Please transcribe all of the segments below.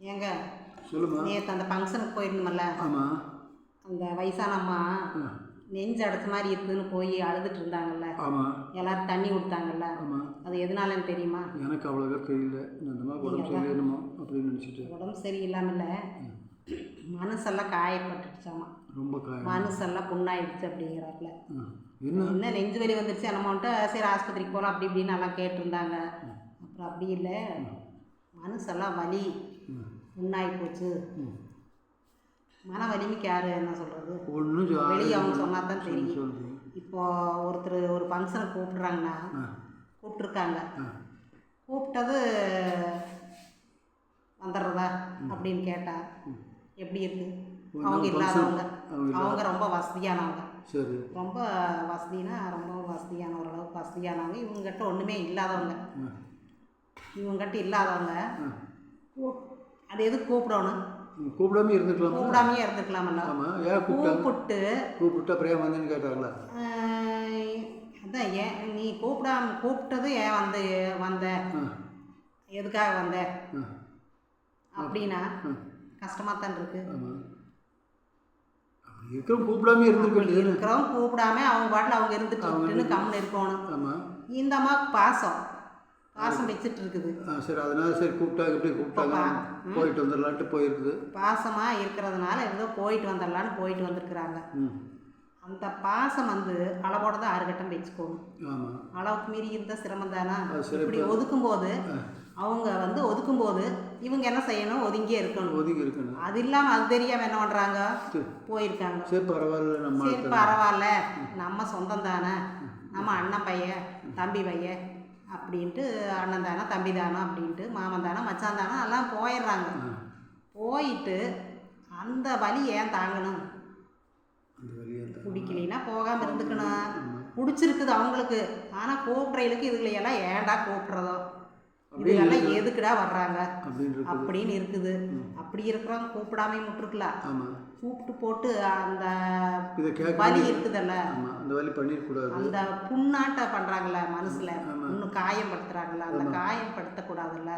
ஏங்க சொல்லுமா. நேற்று அந்த ஃபங்க்ஷனுக்கு போயிருந்தோம்ல. ஆமாம் அந்த வயசான அம்மா நெஞ்சு அடைச்ச மாதிரி இருக்குதுன்னு போய் அழுதுட்டு இருந்தாங்கல்ல. ஆமாம் எல்லாரும் தண்ணி கொடுத்தாங்கல்ல. ஆமாம் அது எதனாலன்னு தெரியுமா? எனக்கு அவ்வளோவா தெரியல. இந்த மாதிரி உடம்பு சரியில்லைமோ அப்படின்னு நினச்சிட்டு. உடம்பு சரியில்லாமல்ல மனசெல்லாம் காயப்பட்டுடுச்சாமா. ரொம்ப காயம். மனசெல்லாம் புண்ணாயிடுச்சு அப்படிங்கிறாப்புல. என்ன? என்ன நெஞ்சு வலி வந்துருச்சு என்னமோன்ட்டு சரி ஆஸ்பத்திரிக்கு போகலாம் அப்படி இப்படின்னு எல்லாம் கேட்டிருந்தாங்க. அப்புறம் அப்படி இல்லை. மனசெல்லாம் வலி. ம். புண்ணாகி போச்சு. மன வலிமைக்கு யார் என்ன சொல்கிறது வெளியே அவங்க சொன்னா தான் தெரியும். சொல்லுது இப்போ ஒருத்தர் ஒரு ஃபங்க்ஷனுக்கு கூப்பிட்றாங்கன்னா கூப்பிட்ருக்காங்க கூப்பிட்டது வந்துடுறதா அப்படின்னு கேட்டா எப்படி இருக்கு? ஒரு அவங்க இல்லாதவங்க. அவங்க ரொம்ப வசதியானவங்க. சரி. ரொம்ப வசதினா ரொம்ப வசதியான ஓரளவுக்கு வசதியானவங்க. இவங்ககிட்ட ஒன்றுமே இல்லாதவங்க. இவங்ககிட்ட இல்லாதவங்க அது எதுக்கு கூப்பிடணும்? கூப்பிடாம இருந்துக்கலாம்? கூப்பிடாமையே இருந்துக்கலாமல்ல. ஆமாம் ஏன் கூப்பிட்டு? கூப்பிட்டா. அப்புறம் வந்தேன்னு கேட்டாங்களா? அதான் ஏன் நீ கூப்பிடாம கூப்பிட்டது ஏன் வந்து வந்த? எதுக்காக வந்த? அப்படின்னா கஷ்டமாக தான் இருக்கு. இருக்கிறவங்க கூப்பிடாம வேண்டியது இருக்கிறவங்க கூப்பிடாம அவங்க பாட்டில் அவங்க இருந்துட்டு கம்முன்னு இருக்கணும். இந்த அம்மாவுக்கு பாசம். பாசம் வச்சுட்டு இருக்குது ஆ சரி அதனால சரி கூப்பிட்டாங்க இப்படி கூப்பிட்டாங்க போயிட்டு வந்துடலான்ட்டு போயிருக்குது. பாசமாக இருக்கிறதுனால ஏதோ போயிட்டு வந்துடலான்னு போயிட்டு வந்திருக்கிறாங்க. அந்த பாசம் வந்து அளவோட தான் ஆறுகட்டம் வச்சுக்கணும் ஆமாம் அளவுக்கு மீறி இருந்தால் சிரமம் தானே? இப்படி ஒதுக்கும்போது அவங்க வந்து ஒதுக்கும்போது இவங்க என்ன செய்யணும்? ஒதுங்கியே இருக்கணும். ஒதுங்கி இருக்கணும். அது இல்லாமல் அது தெரியாமல் என்ன பண்ணுறாங்க போயிருக்காங்க. சரி பரவாயில்ல நம்ம சரி பரவாயில்ல. நம்ம சொந்தம் தானே. நம்ம அண்ணன் பையன் தம்பி பையன் அப்படின்ட்டு அண்ணன் தானே தம்பி தானே அப்படின்ட்டு மாமன் தானே மச்சான் தானே எல்லாம் போயிடுறாங்க. போயிட்டு அந்த வலி ஏன் தாங்கணும்? பிடிக்கலைன்னா போகாமல் இருந்துக்கணும். பிடிச்சிருக்குது அவங்களுக்கு. ஆனால் கூப்பிட்றதுக்கு இதுல எல்லாம் ஏன்டா கூப்பிட்றதோ? இதுக்கெல்லாம் எதுக்குடா வர்றாங்க? அப்படின்னு இருக்கு அப்படின்னு இருக்குது. அப்படி இருக்கிறவங்க கூப்பிடாம விட்டுருக்கலாம் கூப்பிட்டு போட்டு அந்த வலி இருக்குதல்ல. அந்த வழி பண்ணிடக்கூடாது. அந்த புண்ணாட்ட பண்றாங்கல்ல மனசுல. புண்ணு காயப்படுத்துறாங்கல்ல அந்த காயப்படுத்தக்கூடாதுல்ல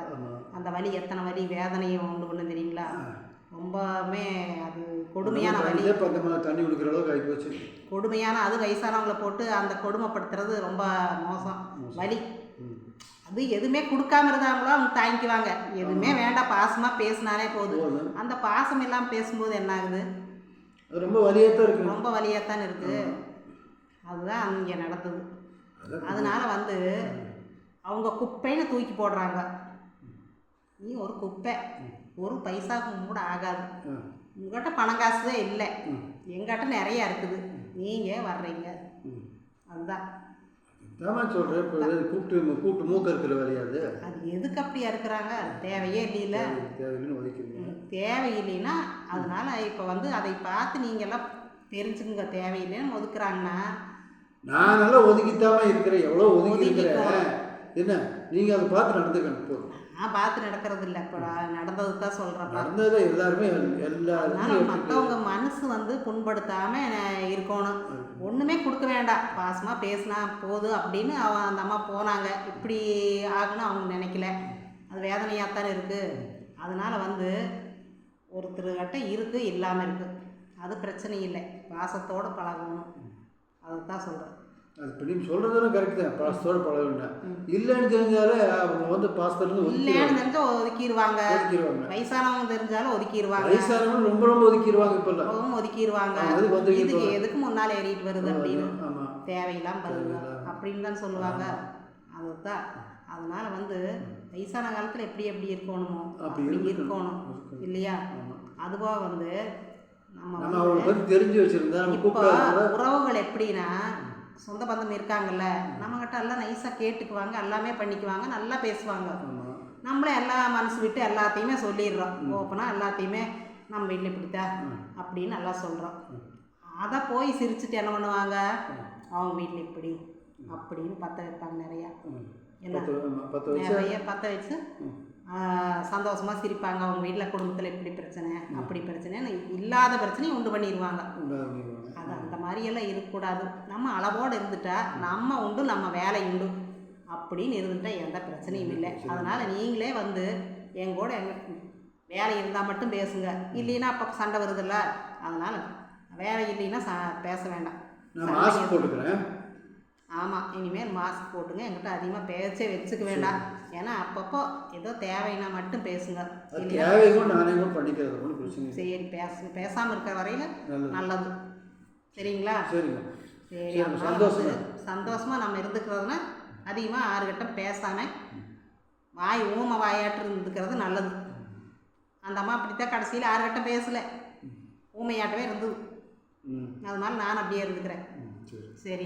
அந்த வலி எத்தனை வலி வேதனையும் உண்டு பண்ணு தெரியுங்களா? ரொம்பவுமே அது கொடுமையான மாதிரி தண்ணி குடிக்கிற அளவுக்கு ஆகி போச்சு. கொடுமையான அது வயசானவங்கள போட்டு அந்த கொடுமைப்படுத்துறது ரொம்ப மோசம். வலி. அது எதுவுமே கொடுக்காம இருந்தாங்களோ அவங்க தாங்கிக்குவாங்க. எதுவுமே வேண்டாம் பாசமா பேசினாலே போதும். அந்த பாசம் எல்லாம் பேசும்போது என்ன ஆகுது? ரொம்ப வலியாக தான் இருக்கு. ரொம்ப வலியாத்தான் இருக்கு. அதுதான் அங்கே நடந்தது. அதனால வந்து அவங்க குப்பைன்னு தூக்கி போடுறாங்க. நீ ஒரு குப்பை. ஒரு பைசாவுக்கு கூட ஆகாது. உங்கள்கிட்ட பணம் காசுதே இல்லை. எங்கிட்ட நிறையா இருக்குது. நீங்கள் வர்றீங்க. அதுதான். தாமா சொல்கிறேன் இப்போ கூப்பிட்டு கூப்பிட்டு மூக்க இருக்கிற வேலையாது அது? எதுக்கு அப்படியா இருக்கிறாங்க தேவையே இல்லைல்ல தேவையில்லைன்னு ஒதுக்கிறீங்க தேவையில்லைன்னா அதனால இப்போ வந்து அதை பார்த்து நீங்கள் எல்லாம் தெரிஞ்சுக்குங்க. தேவையில்லைன்னு ஒதுக்குறாங்கன்னா நான் நல்லா ஒதுக்கித்தாம இருக்கிறேன். எவ்வளோ ஒதுக்கி இருக்கிறேன்? என்ன? நீங்கள் அதை பார்த்து நடந்துக்கணும் போதும் நான் பார்த்து நடக்கிறது இல்லை இப்போ நடந்தது தான் சொல்கிறேன் நடந்ததை எல்லாருமே எல்லா அதனால மற்றவங்க மனசு வந்து புண்படுத்தாம அஹ், இருக்கணும். ஒன்றுமே கொடுக்க வேண்டாம். பாசமாக பேசினா போதும் அப்படின்னு அவன் அந்த அம்மா போனாங்க. இப்படி ஆகுன்னு அவங்க நினைக்கல. அது வேதனையாக தானே இருக்குது அதனால வந்து ஒருத்தர்கிட்ட இருக்குது இல்லாமல் இருக்குது அது பிரச்சனை இல்லை. பாசத்தோடு பழகணும். அதை தான் சொல்கிறேன் அது இப்போ நீங்கள் சொல்கிறதெல்லாம் கரெக்ட் தான். பாசத்தோடு பழகுண்டேன் இல்லைன்னு தெரிஞ்சாலே அவங்க வந்து ஒதுக்கி இல்லைன்னு தெரிஞ்சால் ஒதுக்கிடுவாங்க ஒதுக்கிடுவாங்க வயசானவங்க தெரிஞ்சாலும் ஒதுக்கிடுவாங்க வயசானவங்க ரொம்ப ரொம்ப ஒதுக்கிடுவாங்க இப்போல்லாம். ரொம்பவும் ஒதுக்கிடுவாங்க அதுக்கு வந்து இதுக்கு எதுக்கு முன்னால் ஏறிட்டு வருது அப்படின்னு. ஆமாம் தேவையில்லாம வருது. அப்படின்னு தான் சொல்லுவாங்க. அதுதான். அதனால வந்து வயசான காலத்தில் எப்படி எப்படி இருக்கணுமோ அப்படி இருக்கணும். இல்லையா? அதுபோக வந்து நம்ம அவங்களை பற்றி தெரிஞ்சு வச்சுருந்தா நம்ம இப்போ கூப்பிடாத உறவுகள் எப்படின்னா சொந்த பந்தம் இருக்காங்கல்ல நம்மகிட்ட எல்லாம் நைஸாக கேட்டுக்குவாங்க எல்லாமே பண்ணிக்குவாங்க நல்லா பேசுவாங்க. நம்மளே எல்லா மனசு விட்டு எல்லாத்தையுமே சொல்லிடுறோம். ஓப்பனாக எல்லாத்தையுமே நம்ம வீட்டில் இப்படித்தா அப்படின்னு நல்லா சொல்கிறோம் அதை போய் சிரிச்சுட்டு என்ன பண்ணுவாங்க? அவங்க வீட்டில் இப்படி அப்படின்னு பற்ற வைப்பாங்க நிறையா. என்ன? நிறைய பற்ற வச்சு சந்தோஷமாக சிரிப்பாங்க. அவங்க வீட்டில் குடும்பத்தில் இப்படி பிரச்சனை அப்படி பிரச்சனைன்னு இல்லாத பிரச்சனையும் உண்டு பண்ணிடுவாங்க அது அந்த மாதிரியெல்லாம் இருக்கக்கூடாது. நம்ம அளவோடு இருந்துட்டா நம்ம உண்டு நம்ம வேலை உண்டு அப்படின்னு இருந்துட்டா எந்த பிரச்சனையும் இல்லை. அதனால் நீங்களே வந்து எங்கூட எங்க வேலை இருந்தால் மட்டும் பேசுங்க. இல்லைன்னா அப்போ சண்டை வருதுல்ல. அதனால் வேலை இல்லைன்னா ச பேச வேண்டாம். நான் மாஸ்க் போட்டுக்கிறேன். ஆமாம் இனிமேல் மாஸ்க் போட்டுங்க. என்கிட்ட அதிகமாக பேச்சே வச்சுக்க வேண்டாம். ஏன்னா அப்பப்போ ஏதோ தேவைன்னா மட்டும் பேசுங்க. சரி பேச பேசாமல் இருக்கிற வரையில் நல்லது. சரிங்களா? சரிங்க. சரி சரி, அதனால சந்தோஷம். வந்து சந்தோஷமா நம்ம இருந்துக்கிறதுனா அதிகமாக ஆறுகிட்டம் பேசாம வாய் ஊம வாயாட்டு இருந்துக்கிறது நல்லது. அந்த அம்மா அப்படித்தான் கடைசியில் ஆறுகிட்டம் பேசலை. ஊமையாட்டவே இருந்தது. அதனால நான் அப்படியே இருந்துக்கிறேன். சரி.